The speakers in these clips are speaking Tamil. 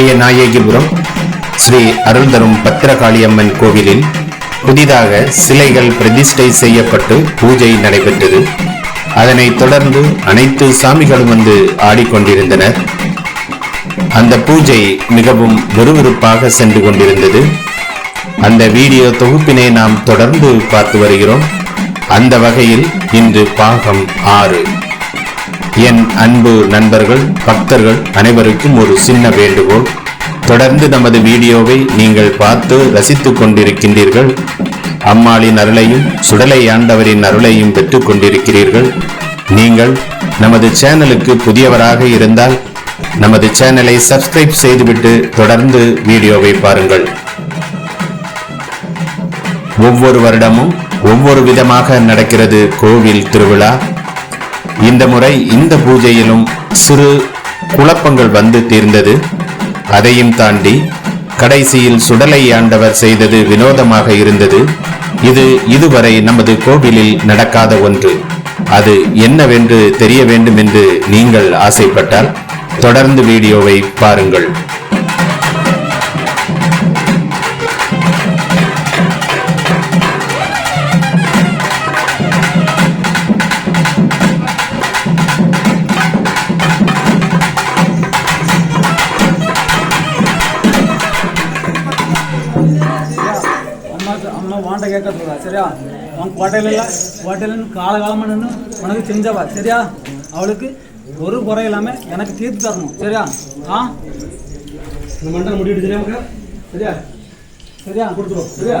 பெரிய நாயகிபுரம் ஸ்ரீ அருள் தரும் பத்திரகாளியம்மன் கோவிலில் புதிதாக சிலைகள் பிரதிஷ்டை செய்யப்பட்டு பூஜை நடைபெற்றது. அதனைத் தொடர்ந்து அனைத்து சாமிகளும் வந்து ஆடிக்கொண்டிருந்தனர். அந்த பூஜை மிகவும் விறுவிறுப்பாக சென்று கொண்டிருந்தது. அந்த வீடியோ தொகுப்பினை நாம் தொடர்ந்து பார்த்து வருகிறோம். அந்த வகையில் இன்று பாகம் ஆறு. என் அன்பு நண்பர்கள் பக்தர்கள் அனைவருக்கும் ஒரு சின்ன வேண்டுகோள். தொடர்ந்து நமது வீடியோவை நீங்கள் பார்த்து ரசித்துக் கொண்டிருக்கின்றீர்கள். அம்மாளின் அருளையும் சுடலை ஆண்டவரின் அருளையும் பெற்றுக் கொண்டிருக்கிறீர்கள். நீங்கள் நமது சேனலுக்கு புதியவராக இருந்தால் நமது சேனலை சப்ஸ்கிரைப் செய்துவிட்டு தொடர்ந்து வீடியோவை பாருங்கள். ஒவ்வொரு வருடமும் ஒவ்வொரு விதமாக நடக்கிறது கோவில் திருவிழா. இந்த முறை இந்த பூஜையிலும் சிறு குழப்பங்கள் வந்து தீர்ந்தது. அதையும் தாண்டி கடைசியில் சுடலை ஆண்டவர் செய்தது வினோதமாக இருந்தது. இது இதுவரை நமது கோவிலில் நடக்காத ஒன்று. அது என்னவென்று தெரிய வேண்டும் என்று நீங்கள் ஆசைப்பட்டால் தொடர்ந்து வீடியோவை பாருங்கள். அம்மா வாண்ட கேட்கறதுல சரியா? அவன் கோட்டையில கோட்டையில காலகாலமா நின்று உனக்கு செஞ்சவா சரியா? அவளுக்கு ஒரு குறை இல்லாம எனக்கு தீர்த்து தரணும் சரியா? ஆ? இந்த மண்டல முடிவிட்டு சரியா உனக்கு? சரியா? சரியா கொடுத்துருவோம் சரியா?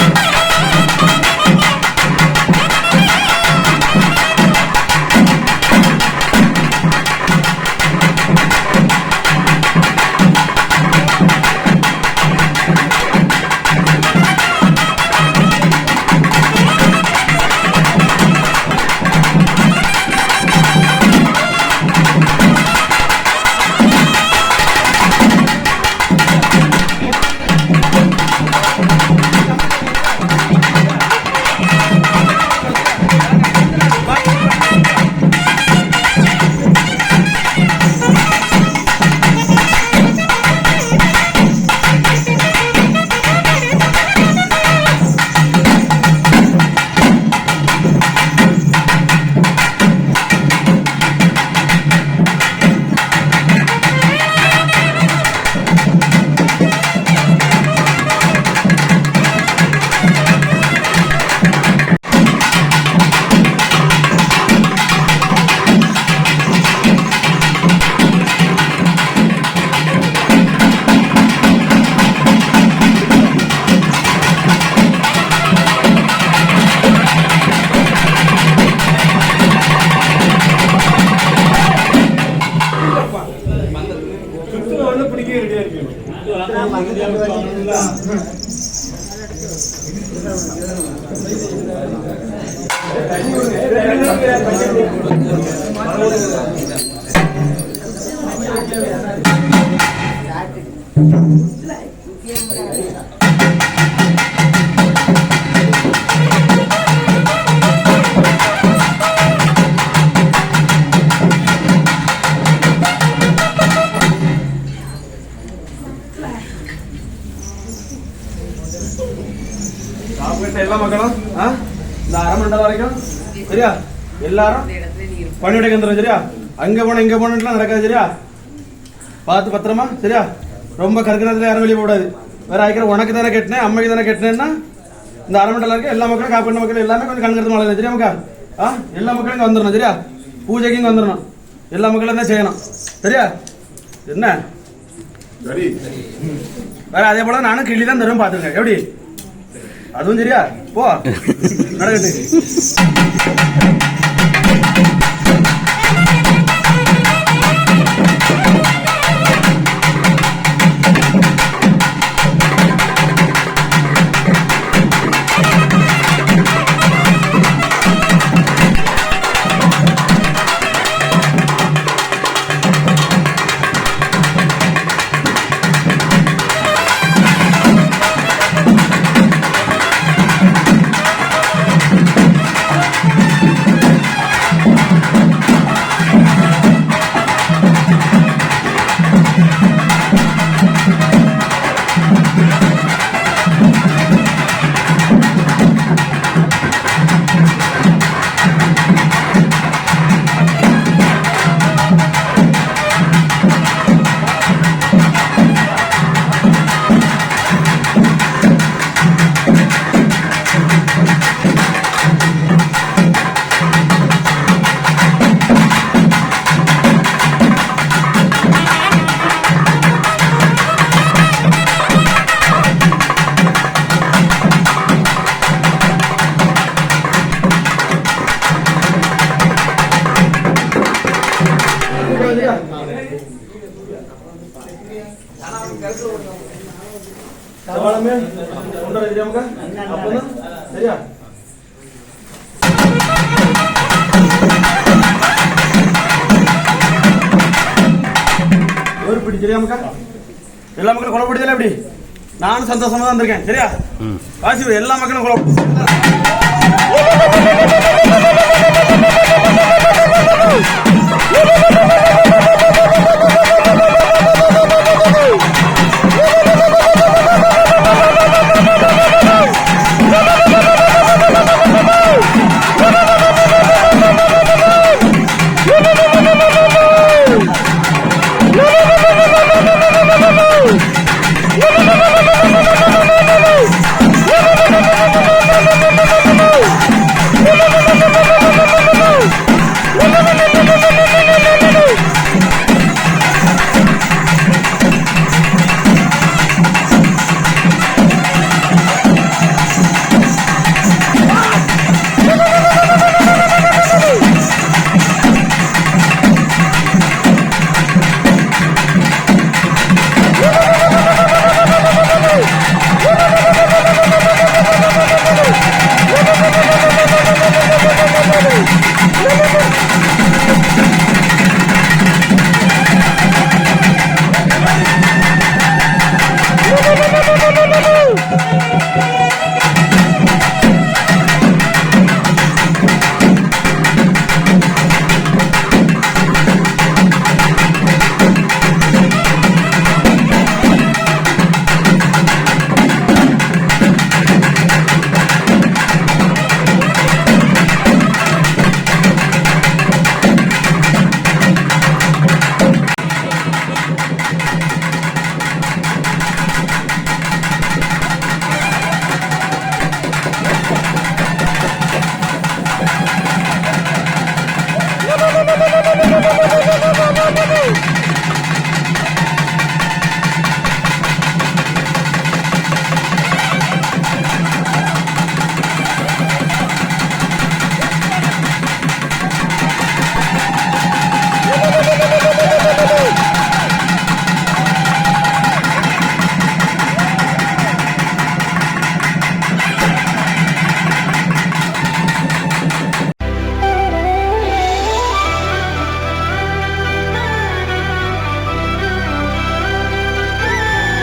சாப்பிட்ட வரைக்கும் சரியா? எல்லாரும் பணிவிடைக்கு வந்துடும் சரியா? அங்க போன இங்க போனலாம் நடக்காது சரியா? பார்த்து பத்திரமா சரியா? ரொம்ப கற்கணத்துல யாரும் வெளியே போடாது வேற ஆயிக்கிற உனக்கு தானே கட்டினேன் அம்மைக்கு தானே கட்டினேன்னா இந்த அரை மண்டலம் இருக்க எல்லா மக்களும் காப்பிட்ட மக்கள் எல்லாமே கொஞ்சம் கண்கருத்து மழை சரியா மக்கா? ஆ? எல்லா மக்களும் இங்க வந்துடணும் சரியா? பூஜைக்கு இங்க வந்துடணும் எல்லா மக்களும் தான் செய்யணும் சரியா? என்ன? வேற அதே போல நானும் கிள்ளி தான் தரும் பாத்துங்க எப்படி? அதுவும் சரியா? போ. நடக்கட்டு ஒரு பிடி சரியா மக்கா எல்லா மக்களும் கொலை பிடிச்சல எப்படி நானும் சந்தோஷமா தான் இருந்திருக்கேன் சரியா வாசி எல்லா மக்களும் கொலை